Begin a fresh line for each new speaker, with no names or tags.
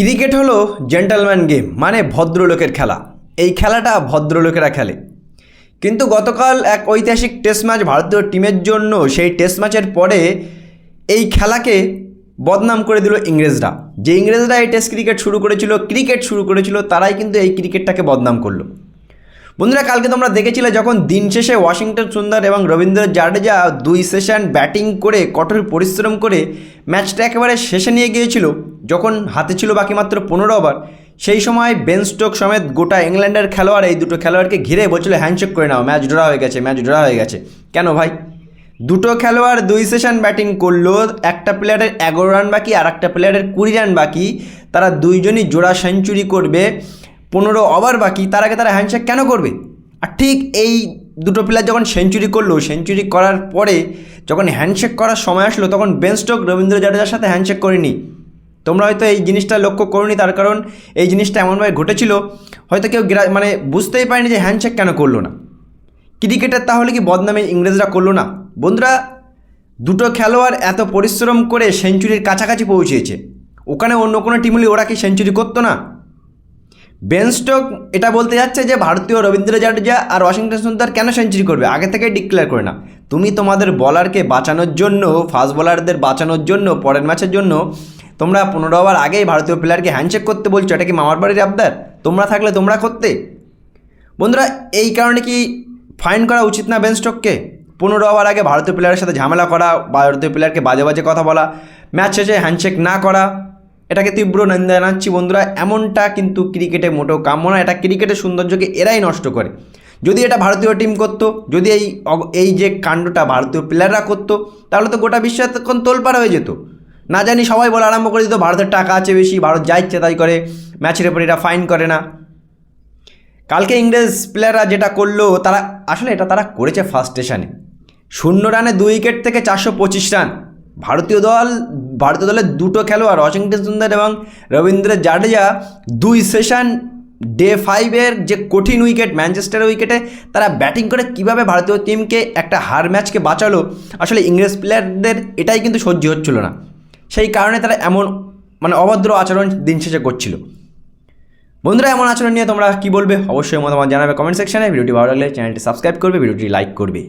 Cricket হলো gentleman game মানে ভদ্রলোকের খেলা। এই খেলাটা ভদ্রলোকেরা খেলে। কিন্তু গতকাল এক ঐতিহাসিক টেস্ট ম্যাচ ভারতীয় টিমের জন্য, সেই টেস্ট ম্যাচের পরে এই খেলাকে বদনাম করে দিল ইংরেজরা। যে ইংরেজরা এই টেস্ট ক্রিকেট শুরু করেছিল ক্রিকেট শুরু করেছিল, তারাই কিন্তু এই ক্রিকেটটাকে বদনাম করল। বন্ধুরা, কালকে তোমরা দেখেছিলে যখন দিন শেষে ওয়াশিংটন সুন্দর এবং রবীন্দ্র জাডেজা দুই সেশন ব্যাটিং করে কঠোর পরিশ্রম করে ম্যাচটা একেবারে শেষে নিয়ে গিয়েছিল, যখন হাতে ছিল বাকি মাত্র পনেরো ওভার, সেই সময় বেন স্টোক সমেত গোটা ইংল্যান্ডের খেলোয়াড়, এই দুটো খেলোয়াড়কে ঘিরে বলছিল, হ্যান্ডশেক করে নাও, ম্যাচ ড্র হয়ে গেছে, ম্যাচ ড্র হয়ে গেছে। কেন ভাই? দুটো খেলোয়াড় দুই সেশন ব্যাটিং করল, একটা প্লেয়ারের এগারো রান বাকি আর একটা প্লেয়ারের কুড়ি রান বাকি, তারা দুইজনই জোড়া সেঞ্চুরি করবে। পনেরো ওভার বাকি, তার আগে তারা হ্যান্ডশেক কেন করবে? আর ঠিক এই দুটো প্লেয়ার যখন সেঞ্চুরি করল সেঞ্চুরি করার পরে যখন হ্যান্ডশেক করার সময় আসলো, তখন বেন স্টোক রবীন্দ্র জাডেজার সাথে হ্যান্ডশেক করেনি। তোমরা হয়তো এই জিনিসটা লক্ষ্য করনি, তার কারণ এই জিনিসটা এমনভাবে ঘটেছিল, হয়তো কেউ মানে বুঝতেই পারেনি যে হ্যান্ডশেক কেন করল না। ক্রিকেটের তাহলে কি বদনামে ইংরেজরা করল না? বন্ধুরা, দুটো খেলোয়াড় এত পরিশ্রম করে সেঞ্চুরির কাছাকাছি পৌঁছেছে, ওখানে অন্য কোনো টিম হলে ওরা কি সেঞ্চুরি করতো না? বেন স্টোক এটা বলতে যাচ্ছে যে ভারতীয় রবীন্দ্র জাডেজা আর ওয়াশিংটন সুন্দর কেন সেঞ্চুরি করবে? আগে থেকে ডিক্লেয়ার করে না তুমি তোমাদের বলারকে বাঁচানোর জন্য ফাস্ট বোলারদের বাঁচানোর জন্য, পরের ম্যাচের জন্য তোমরা পনেরো ওভার আগেই ভারতীয় প্লেয়ারকে হ্যান্ডশেক করতে বলছো। এটা কি মামার বাড়ির আবদার? তোমরা থাকলে তোমরা করতে। বন্ধুরা, এই কারণে কি ফাইন করা উচিত না বেন স্টোককে পনেরো ওভার আগে ভারতীয় প্লেয়ারের সাথে ঝামেলা করা ভারতীয় প্লেয়ারকে বাজে বাজে কথা বলা ম্যাচ শেষে হ্যান্ডশেক না করা এটাকে তীব্র নিন্দা জানাচ্ছি বন্ধুরা। এমনটা কিন্তু ক্রিকেটে মোটেও কাম্য না এটা ক্রিকেটের সৌন্দর্যকে এরাই নষ্ট করে। যদি এটা ভারতীয় টিম করতো, যদি এই এই যে কাণ্ডটা ভারতীয় প্লেয়াররা করতো, তাহলে তো গোটা বিশ্ব এতক্ষণ তোলপাড় হয়ে যেত। না জানি সবাই বলা আরম্ভ করে দিত, ভারতের টাকা আছে বেশি, ভারত যা ইচ্ছে তাই করে ম্যাচের উপর এটা ফাইন করে না। কালকে ইংরেজ প্লেয়াররা যেটা করল, তারা, আসলে এটা তারা করেছে ফার্স্ট স্টেশনে শূন্য রানে দুই উইকেট থেকে চারশো পঁচিশ রান ভারতীয় দল ভারতীয় দলের দুটো খেলোয়াড় ওয়াশিংটন সুন্দর এবং রবীন্দ্র জাডেজা, দুই সেশন ডে ফাইভের যে কঠিন উইকেট ম্যানচেস্টার উইকেটে তারা ব্যাটিং করে কীভাবে ভারতীয় টিমকে একটা হার ম্যাচকে বাঁচালো, আসলে ইংরেজ প্লেয়ারদের এটাই কিন্তু সহ্য হচ্ছিল না। সেই কারণে তারা এমন মানে অভদ্র আচরণ দিন শেষে করছিল। বন্ধুরা, এমন আচরণ নিয়ে তোমরা কি বলবে? অবশ্যই মতামত জানাবে কমেন্ট সেকশনে ভিডিওটি ভালো লাগলে চ্যানেলটি সাবস্ক্রাইব করবে, ভিডিওটি লাইক করবে।